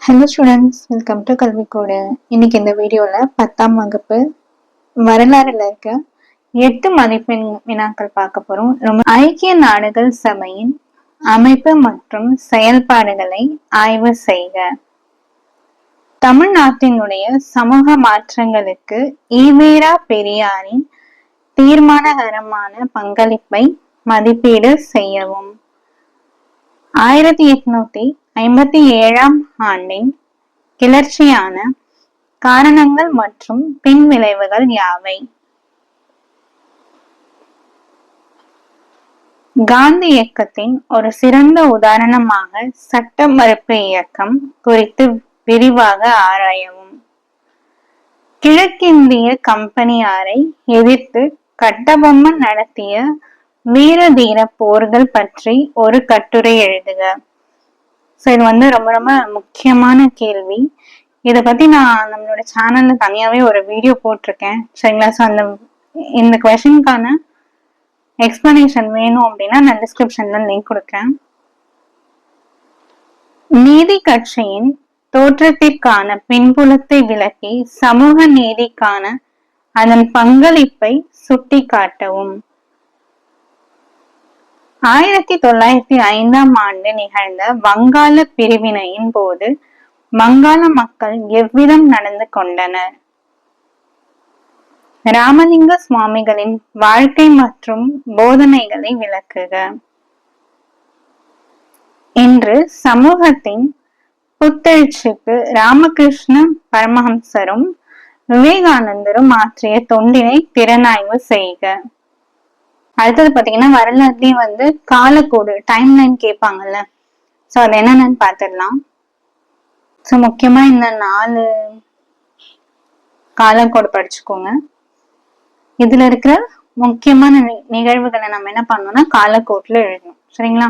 Hello students welcome to Kalvikkodu இன்னைக்கு இந்த வீடியோவில் பத்தாம் வகுப்பு வரலாறுல இருக்க எட்டு மதிப்பெண் வினாக்கள் பார்க்க போறோம். ரொம்ப ஐக்கிய நாடுகள் சபையின் அமைப்பு மற்றும் செயல்பாடுகளை ஆய்வு செய்க. தமிழ்நாட்டினுடைய சமூக மாற்றங்களுக்கு ஈவேரா பெரியாரின் தீர்மானகரமான பங்களிப்பை மதிப்பீடு செய்யவும். ஆயிரத்தி எட்நூத்தி ஐம்பத்தி ஏழாம் ஆண்டின் கிளர்ச்சியான காரணங்கள் மற்றும் பின் விளைவுகள் யாவை? காந்தி இயக்கத்தின் ஒரு சிறந்த உதாரணமாக சட்ட மறுப்பு இயக்கம் குறித்து விரிவாக ஆராயவும். கிழக்கிந்திய கம்பெனியாரை எதிர்த்து கட்டபொம்மன் நடத்திய வீர தீர போர்கள் பற்றி ஒரு கட்டுரை எழுதுக. ஸோ இது வந்து ரொம்ப ரொம்ப முக்கியமான கேள்வி. இதை பத்தி நான் நம்மளோட சேனல்ல தனியாவே ஒரு வீடியோ போட்டிருக்கேன். சரிங்களா ஸோ அந்த இந்த கொஷனுக்கான எக்ஸ்பிளனேஷன் வேணும் அப்படின்னா நான் டிஸ்கிரிப்ஷன்ல லிங்க் கொடுக்குறேன். நீதி கட்சியின் தோற்றத்திற்கான பின்புலத்தை விளக்கி சமூக நீதிக்கான அதன் பங்களிப்பை சுட்டி காட்டவும் ஆயிரத்தி தொள்ளாயிரத்தி ஐந்தாம் ஆண்டு நிகழ்ந்த வங்காள பிரிவினையின் போது வங்காள மக்கள் எவ்விதம் நடந்து கொண்டனர்? ராமலிங்க சுவாமிகளின் வாழ்க்கை மற்றும் போதனைகளை விளக்குக. இன்று சமூகத்தின் புத்தெழுச்சிக்கு ராமகிருஷ்ண பரமஹம்சரும் விவேகானந்தரும் ஆற்றிய தொண்டினை திறனாய்வு செய்க. அடுத்தது பாத்தீங்கன்னா வரலாறுலயே வந்து காலக்கோடு டைம் லைன் கேட்பாங்கல்ல. ஸோ அது என்னென்னு பார்த்துடலாம். ஸோ முக்கியமா இந்த நாலு காலக்கோடு படிச்சுக்கோங்க. இதுல இருக்கிற முக்கியமான நிகழ்வுகளை நம்ம என்ன பண்ணோம்னா காலக்கோட்டில் எழுதணும். சரிங்களா?